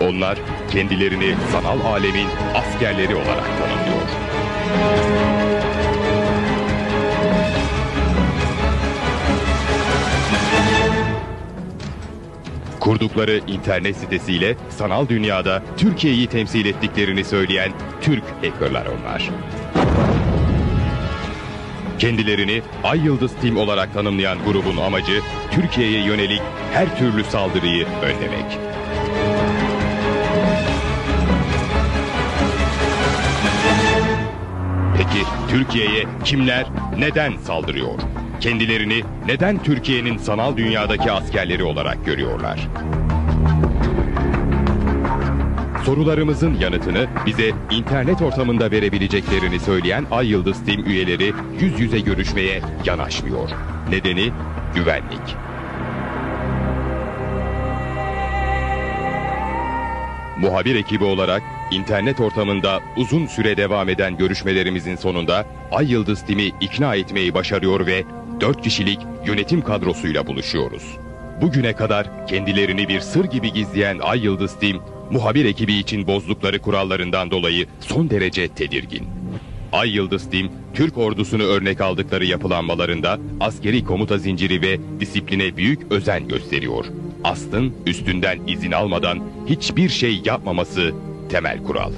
Onlar kendilerini sanal alemin askerleri olarak tanımlıyor. Kurdukları internet sitesiyle sanal dünyada Türkiye'yi temsil ettiklerini söyleyen Türk hackerlar onlar. Kendilerini Ay Yıldız Team olarak tanımlayan grubun amacı Türkiye'ye yönelik her türlü saldırıyı önlemek. Türkiye'ye kimler neden saldırıyor? Kendilerini neden Türkiye'nin sanal dünyadaki askerleri olarak görüyorlar? Sorularımızın yanıtını bize internet ortamında verebileceklerini söyleyen Ay Yıldız Team üyeleri yüz yüze görüşmeye yanaşmıyor. Nedeni güvenlik. Muhabir ekibi olarak internet ortamında uzun süre devam eden görüşmelerimizin sonunda Ay Yıldız Team'i ikna etmeyi başarıyor ve 4 kişilik yönetim kadrosuyla buluşuyoruz. Bugüne kadar kendilerini bir sır gibi gizleyen Ay Yıldız Team, muhabir ekibi için bozdukları kurallarından dolayı son derece tedirgin. Ay Yıldız Team, Türk ordusunu örnek aldıkları yapılanmalarında askeri komuta zinciri ve disipline büyük özen gösteriyor. Aslın üstünden izin almadan hiçbir şey yapmaması temel kural.